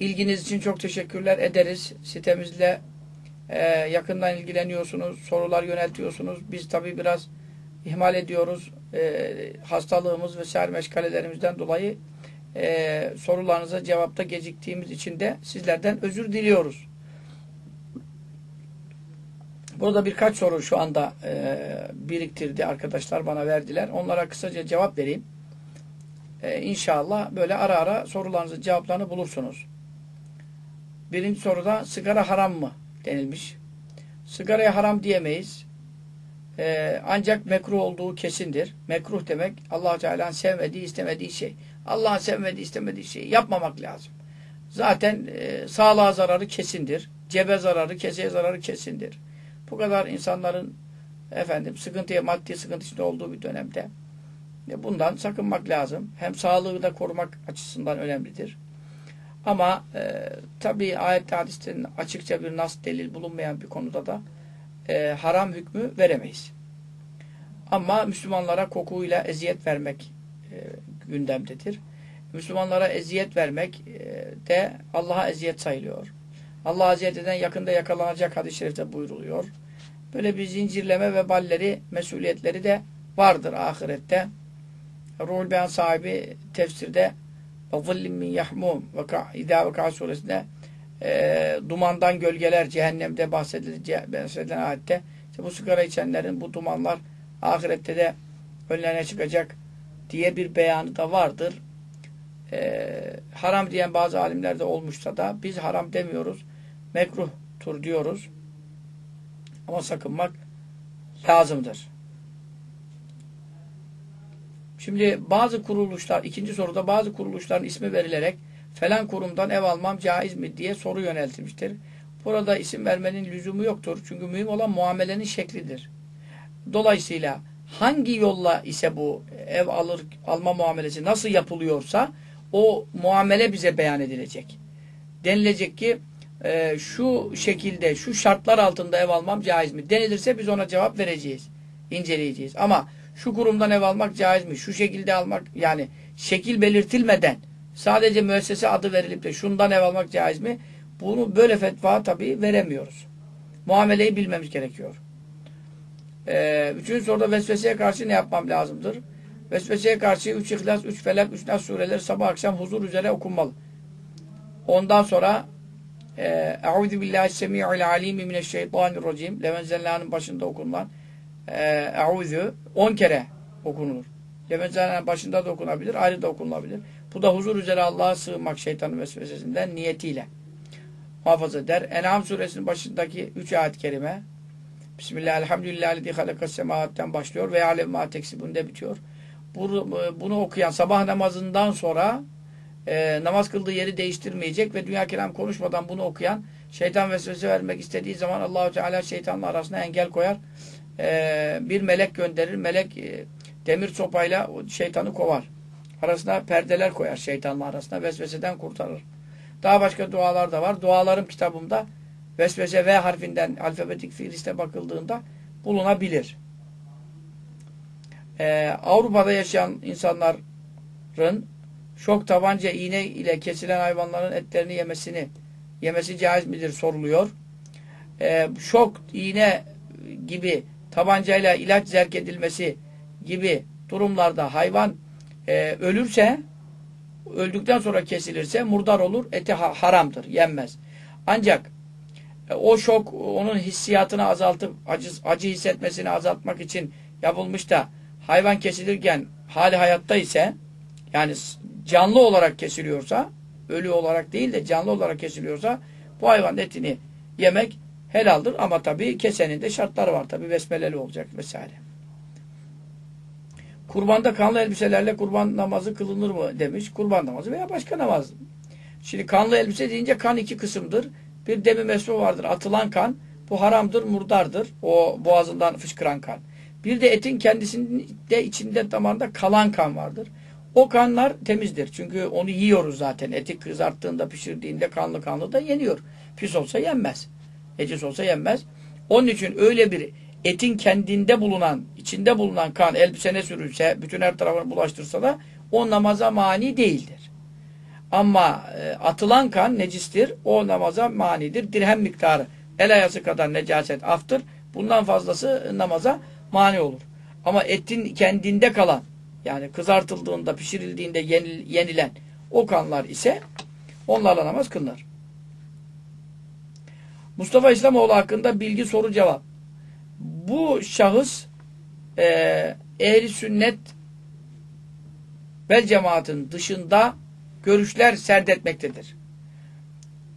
İlginiz için çok teşekkürler ederiz. Sitemizle e, yakından ilgileniyorsunuz, sorular yöneltiyorsunuz. Biz tabii biraz ihmal ediyoruz. E, hastalığımız vesaire meşgalelerimizden dolayı e, sorularınıza cevapta geciktiğimiz için de sizlerden özür diliyoruz. Burada birkaç soru şu anda e, biriktirdi arkadaşlar bana verdiler. Onlara kısaca cevap vereyim. E, inşallah böyle ara ara sorularınızın cevaplarını bulursunuz. Birinci soruda sigara haram mı denilmiş. Sigaraya haram diyemeyiz. E, ancak mekruh olduğu kesindir. Mekruh demek allah Teala'nın sevmediği, istemediği şey. Allah'ın sevmediği, istemediği şeyi yapmamak lazım. Zaten e, sağlığa zararı kesindir. Cebe zararı, keseye zararı kesindir. Bu kadar insanların efendim sıkıntıya, maddi sıkıntı içinde olduğu bir dönemde e, bundan sakınmak lazım. Hem sağlığı da korumak açısından önemlidir. Ama e, tabi ayet hadisten açıkça bir nas delil bulunmayan bir konuda da e, haram hükmü veremeyiz. Ama Müslümanlara kokuyla eziyet vermek e, gündemdedir. Müslümanlara eziyet vermek e, de Allah'a eziyet sayılıyor. Allah'a eziyet eden yakında yakalanacak hadis-i şerifte buyruluyor. Böyle bir zincirleme ve balleri, mesuliyetleri de vardır ahirette. Ruhul Beyan sahibi tefsirde ve zillim min yahmum vaka, İdâ Vaka suresinde e, dumandan gölgeler cehennemde bahsedilen, bahsedilen ayette işte bu sigara içenlerin bu dumanlar ahirette de önlerine çıkacak diye bir beyanı da vardır. E, haram diyen bazı alimler de olmuşsa da biz haram demiyoruz. Mekruhtur diyoruz. Ama sakınmak lazımdır. Şimdi bazı kuruluşlar, ikinci soruda bazı kuruluşların ismi verilerek falan kurumdan ev almam caiz mi diye soru yöneltilmiştir. Burada isim vermenin lüzumu yoktur. Çünkü mühim olan muamelenin şeklidir. Dolayısıyla hangi yolla ise bu ev alır alma muamelesi nasıl yapılıyorsa o muamele bize beyan edilecek. Denilecek ki e, şu şekilde, şu şartlar altında ev almam caiz mi? Denilirse biz ona cevap vereceğiz. inceleyeceğiz. Ama şu kurumdan ev almak caiz mi? Şu şekilde almak yani şekil belirtilmeden sadece müessese adı verilip de şundan ev almak caiz mi? Bunu böyle fetva tabii veremiyoruz. Muameleyi bilmemiz gerekiyor. Ee, üçüncü soruda vesveseye karşı ne yapmam lazımdır? Vesveseye karşı üç ihlas, üç felak, üç nas sureleri sabah akşam huzur üzere okunmalı. Ondan sonra Euzu billahi semi'il alim mineşşeytanirracim. Levenzellanın başında okunulan Euzu 10 kere okunur. Levenzellanın başında da okunabilir, ayrı da okunabilir. Bu da huzur üzere Allah'a sığınmak şeytanın vesvesesinden niyetiyle muhafaza eder. En'am suresinin başındaki 3 ayet-i kerime Bismillah, elhamdülillah, lezi başlıyor ve alem ma teksibunde bitiyor. Bunu, bunu okuyan sabah namazından sonra e, namaz kıldığı yeri değiştirmeyecek ve dünya kelam konuşmadan bunu okuyan şeytan vesvese vermek istediği zaman Allahu Teala şeytanla arasına engel koyar. E, bir melek gönderir. Melek e, demir sopayla şeytanı kovar. Arasına perdeler koyar şeytanla arasına. Vesveseden kurtarır. Daha başka dualar da var. Dualarım kitabımda vesvese V harfinden alfabetik fiiliste bakıldığında bulunabilir. Ee, Avrupa'da yaşayan insanların şok tabanca iğne ile kesilen hayvanların etlerini yemesini yemesi caiz midir soruluyor. Ee, şok iğne gibi tabancayla ilaç zerk edilmesi gibi durumlarda hayvan e, ölürse öldükten sonra kesilirse murdar olur. Eti ha haramdır. Yenmez. Ancak e, o şok onun hissiyatını azaltıp acı, acı hissetmesini azaltmak için yapılmış da hayvan kesilirken hali hayatta ise yani canlı olarak kesiliyorsa ölü olarak değil de canlı olarak kesiliyorsa bu hayvan etini yemek helaldir ama tabii kesenin de şartları var. Tabii besmeleli olacak vesaire. Kurbanda kanlı elbiselerle kurban namazı kılınır mı demiş. Kurban namazı veya başka namaz. Şimdi kanlı elbise deyince kan iki kısımdır. Bir demi mesru vardır. Atılan kan. Bu haramdır, murdardır. O boğazından fışkıran kan. Bir de etin kendisinde içinde damarında kalan kan vardır. O kanlar temizdir. Çünkü onu yiyoruz zaten. Eti kızarttığında, pişirdiğinde kanlı kanlı da yeniyor. Pis olsa yenmez. Ecis olsa yenmez. Onun için öyle bir etin kendinde bulunan, içinde bulunan kan elbisene sürülse, bütün her tarafına bulaştırsa da o namaza mani değildir. Ama e, atılan kan necistir. O namaza manidir. Dirhem miktarı. El ayası kadar necaset aftır. Bundan fazlası namaza mani olur. Ama etin kendinde kalan yani kızartıldığında, pişirildiğinde yenil, yenilen o kanlar ise onlarla namaz kılınır. Mustafa İslamoğlu hakkında bilgi soru cevap. Bu şahıs e, ehli sünnet vel cemaatin dışında görüşler serdetmektedir.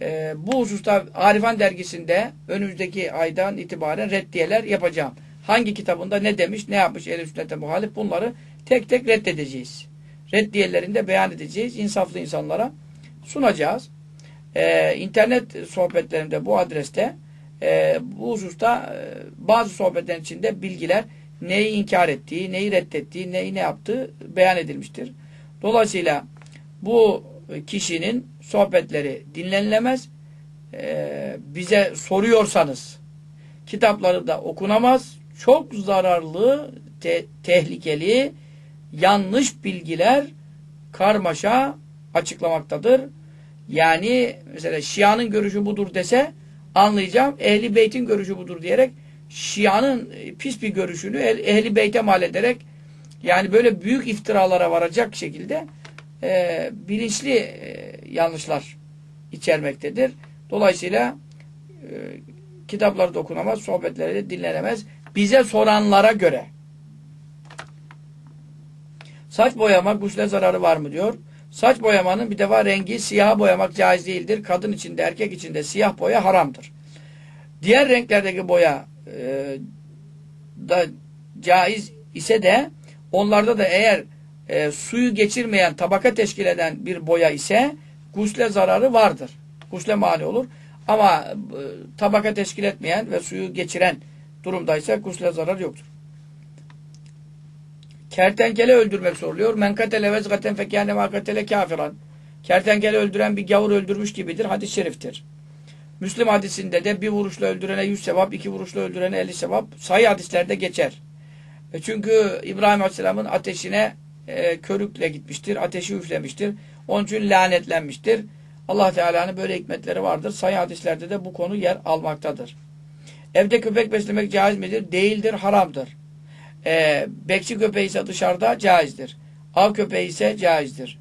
E, bu hususta Arifan dergisinde önümüzdeki aydan itibaren reddiyeler yapacağım. Hangi kitabında ne demiş, ne yapmış ehl sünnete muhalif bunları tek tek reddedeceğiz. Reddiyelerini de beyan edeceğiz. insaflı insanlara sunacağız. Ee, internet sohbetlerimde bu adreste e, bu hususta e, bazı sohbetlerin içinde bilgiler neyi inkar ettiği, neyi reddettiği, neyi ne yaptığı beyan edilmiştir. Dolayısıyla bu kişinin sohbetleri dinlenilemez. Ee, bize soruyorsanız kitapları da okunamaz. Çok zararlı, te tehlikeli, yanlış bilgiler karmaşa açıklamaktadır. Yani mesela Şia'nın görüşü budur dese anlayacağım. Ehli Beyt'in görüşü budur diyerek Şia'nın pis bir görüşünü Ehli Beyt'e mal ederek yani böyle büyük iftiralara varacak şekilde e, bilinçli e, yanlışlar içermektedir. Dolayısıyla e, kitapları da okunamaz, sohbetleri de dinlenemez. Bize soranlara göre saç boyamak gusle zararı var mı diyor. Saç boyamanın bir defa rengi siyah boyamak caiz değildir. Kadın içinde erkek içinde siyah boya haramdır. Diğer renklerdeki boya e, da caiz ise de onlarda da eğer e, suyu geçirmeyen, tabaka teşkil eden bir boya ise gusle zararı vardır. Gusle mani olur. Ama e, tabaka teşkil etmeyen ve suyu geçiren durumdaysa gusle zarar yoktur. Kertenkele öldürmek soruluyor. Men katele vezgaten fekâne mâ katele kâfiran. Kertenkele öldüren bir gavur öldürmüş gibidir. Hadis-i şeriftir. Müslim hadisinde de bir vuruşla öldürene yüz sevap, iki vuruşla öldürene elli sevap sayı hadislerde geçer. E çünkü İbrahim Aleyhisselam'ın ateşine e, körükle gitmiştir. Ateşi üflemiştir. Onun için lanetlenmiştir. Allah Teala'nın böyle hikmetleri vardır. Sayı hadislerde de bu konu yer almaktadır. Evde köpek beslemek caiz midir? Değildir, haramdır. E, bekçi köpeği ise dışarıda caizdir. Av köpeği ise caizdir.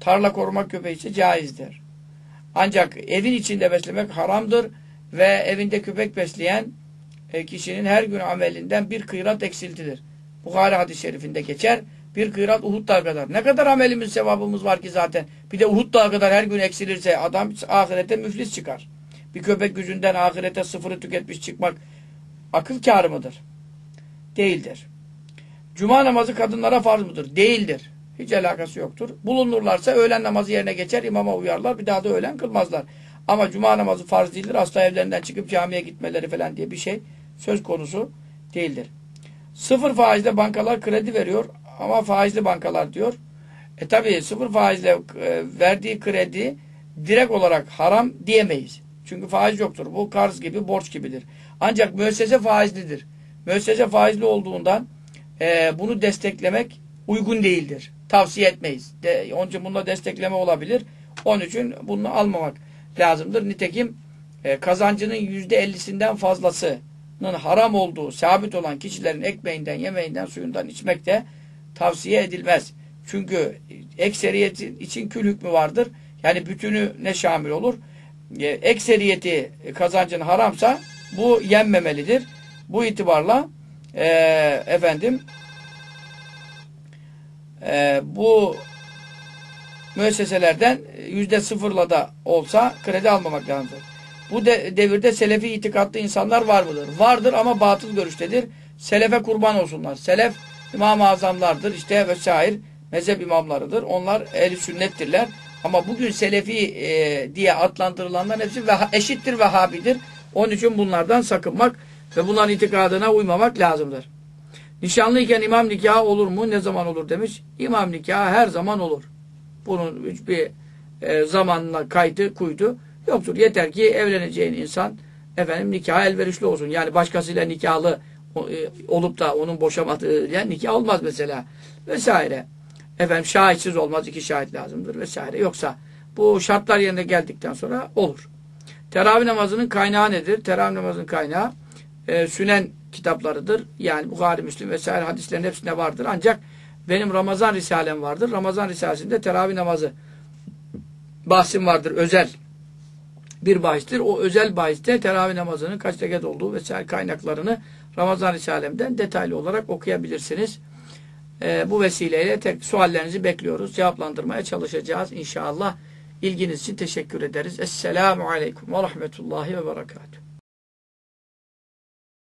Tarla korumak köpeği ise caizdir. Ancak evin içinde beslemek haramdır ve evinde köpek besleyen e, kişinin her gün amelinden bir kıyrat eksiltilir. Bukhari hadis-i şerifinde geçer. Bir kıyrat Uhud dağı kadar. Ne kadar amelimiz, sevabımız var ki zaten. Bir de Uhud dağı kadar her gün eksilirse adam ahirete müflis çıkar. Bir köpek gücünden ahirete sıfırı tüketmiş çıkmak akıl kârı mıdır? Değildir. Cuma namazı kadınlara farz mıdır? Değildir. Hiç alakası yoktur. Bulunurlarsa öğlen namazı yerine geçer, imama uyarlar. Bir daha da öğlen kılmazlar. Ama cuma namazı farz değildir. Asla evlerinden çıkıp camiye gitmeleri falan diye bir şey söz konusu değildir. Sıfır faizle bankalar kredi veriyor ama faizli bankalar diyor. E tabi sıfır faizle e, verdiği kredi direkt olarak haram diyemeyiz. Çünkü faiz yoktur. Bu karz gibi, borç gibidir. Ancak müessese faizlidir. Müessese faizli olduğundan e, bunu desteklemek uygun değildir. Tavsiye etmeyiz. De, onun için bunda destekleme olabilir. Onun için bunu almamak lazımdır. Nitekim e, kazancının yüzde ellisinden fazlasının haram olduğu sabit olan kişilerin ekmeğinden, yemeğinden, suyundan içmek de tavsiye edilmez. Çünkü ekseriyeti için kül hükmü vardır. Yani bütünü ne şamil olur? E, ekseriyeti kazancın haramsa bu yenmemelidir. Bu itibarla e, efendim e, bu müesseselerden yüzde sıfırla da olsa kredi almamak lazımdır. Bu de, devirde selefi itikatlı insanlar var mıdır? Vardır ama batıl görüştedir. Selefe kurban olsunlar. Selef İmam-ı Azamlardır işte vesaire mezhep imamlarıdır. Onlar ehli sünnettirler. Ama bugün Selefi e, diye adlandırılanlar hepsi ve eşittir Vehhabidir. Onun için bunlardan sakınmak ve bunların itikadına uymamak lazımdır. Nişanlıyken imam nikahı olur mu? Ne zaman olur demiş. İmam nikahı her zaman olur. Bunun hiçbir e, zamanla kaydı, kuydu yoktur. Yeter ki evleneceğin insan efendim nikaha elverişli olsun. Yani başkasıyla nikahlı e, olup da onun boşamadığı yani nikah olmaz mesela. Vesaire. Efendim şahitsiz olmaz. iki şahit lazımdır vesaire. Yoksa Bu şartlar yerine geldikten sonra olur. Teravih namazının kaynağı nedir? Teravih namazının kaynağı e, sünen kitaplarıdır. Yani Bukhari, Müslim vesaire hadislerin hepsinde vardır. Ancak benim Ramazan Risalem vardır. Ramazan Risalesinde teravih namazı bahsim vardır. Özel bir bahistir. O özel bahiste teravih namazının kaç rekat olduğu vesaire kaynaklarını Ramazan Risalem'den detaylı olarak okuyabilirsiniz. Ee, bu vesileyle tek suallerinizi bekliyoruz. Cevaplandırmaya çalışacağız inşallah. İlginiz için teşekkür ederiz. Esselamu Aleyküm ve Rahmetullahi ve Berekatuhu.